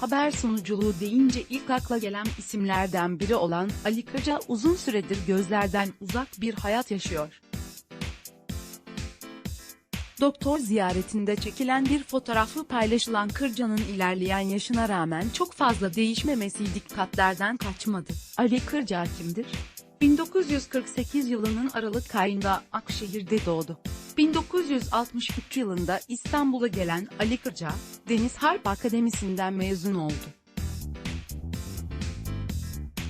haber sunuculuğu deyince ilk akla gelen isimlerden biri olan Ali Kırca uzun süredir gözlerden uzak bir hayat yaşıyor. Doktor ziyaretinde çekilen bir fotoğrafı paylaşılan Kırca'nın ilerleyen yaşına rağmen çok fazla değişmemesi dikkatlerden kaçmadı. Ali Kırca kimdir? 1948 yılının Aralık ayında Akşehir'de doğdu. 1963 yılında İstanbul'a gelen Ali Kırca, Deniz Harp Akademisi'nden mezun oldu.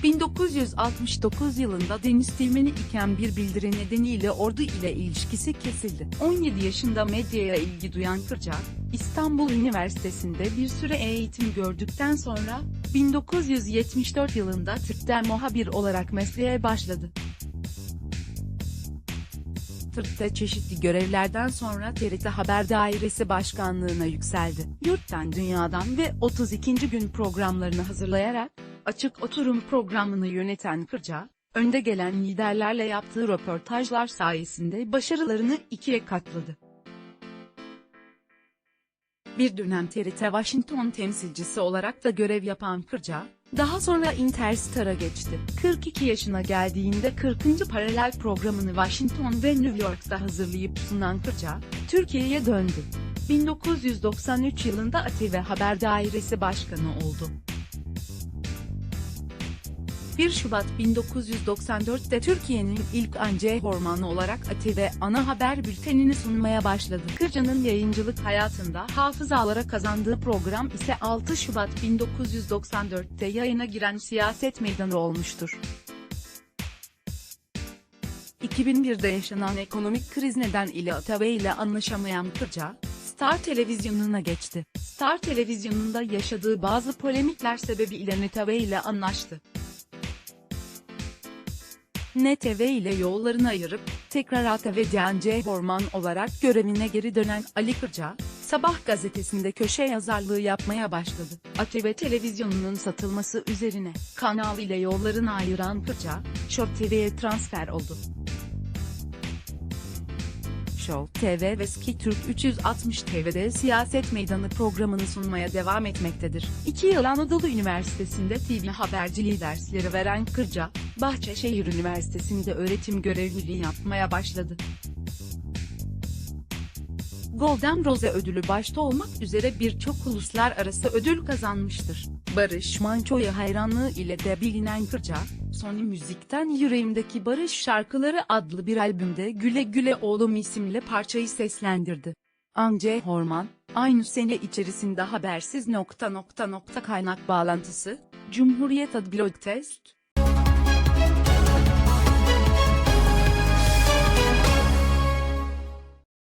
1969 yılında Deniz Tilmeni iken bir bildiri nedeniyle ordu ile ilişkisi kesildi. 17 yaşında medyaya ilgi duyan Kırca, İstanbul Üniversitesi'nde bir süre eğitim gördükten sonra, 1974 yılında Tıp'ta muhabir olarak mesleğe başladı. Tıp'ta çeşitli görevlerden sonra TRT Haber Dairesi Başkanlığına yükseldi. Yurttan Dünya'dan ve 32. gün programlarını hazırlayarak, Açık Oturum programını yöneten Kırca, önde gelen liderlerle yaptığı röportajlar sayesinde başarılarını ikiye katladı. Bir dönem TRT Washington temsilcisi olarak da görev yapan Kırca, daha sonra Interstar'a geçti. 42 yaşına geldiğinde 40. paralel programını Washington ve New York'ta hazırlayıp sunan Kırca, Türkiye'ye döndü. 1993 yılında ATV Haber Dairesi Başkanı oldu. 1 Şubat 1994'te Türkiye'nin ilk anca hormanı olarak ATV ana haber bültenini sunmaya başladı. Kırca'nın yayıncılık hayatında hafızalara kazandığı program ise 6 Şubat 1994'te yayına giren Siyaset Meydanı olmuştur. 2001'de yaşanan ekonomik kriz nedeniyle ATV ile anlaşamayan Kırca, Star Televizyonu'na geçti. Star Televizyonu'nda yaşadığı bazı polemikler sebebiyle NTV ile anlaştı. NTV ile yollarını ayırıp, tekrar ATV DNC Horman olarak görevine geri dönen Ali Kırca, Sabah gazetesinde köşe yazarlığı yapmaya başladı. ATV televizyonunun satılması üzerine, kanal ile yollarını ayıran Kırca, Show TV'ye transfer oldu. Show TV ve Ski Türk 360 TV'de siyaset meydanı programını sunmaya devam etmektedir. İki yıl Anadolu Üniversitesi'nde TV haberciliği dersleri veren Kırca, Bahçeşehir Üniversitesi'nde öğretim görevliliği yapmaya başladı. Golden Rose ödülü başta olmak üzere birçok uluslararası ödül kazanmıştır. Barış Manço'ya hayranlığı ile de bilinen Kırca, Sony Müzik'ten Yüreğimdeki Barış Şarkıları adlı bir albümde Güle Güle Oğlum isimli parçayı seslendirdi. Ance Horman, aynı sene içerisinde habersiz nokta nokta nokta kaynak bağlantısı, Cumhuriyet Adblog Test,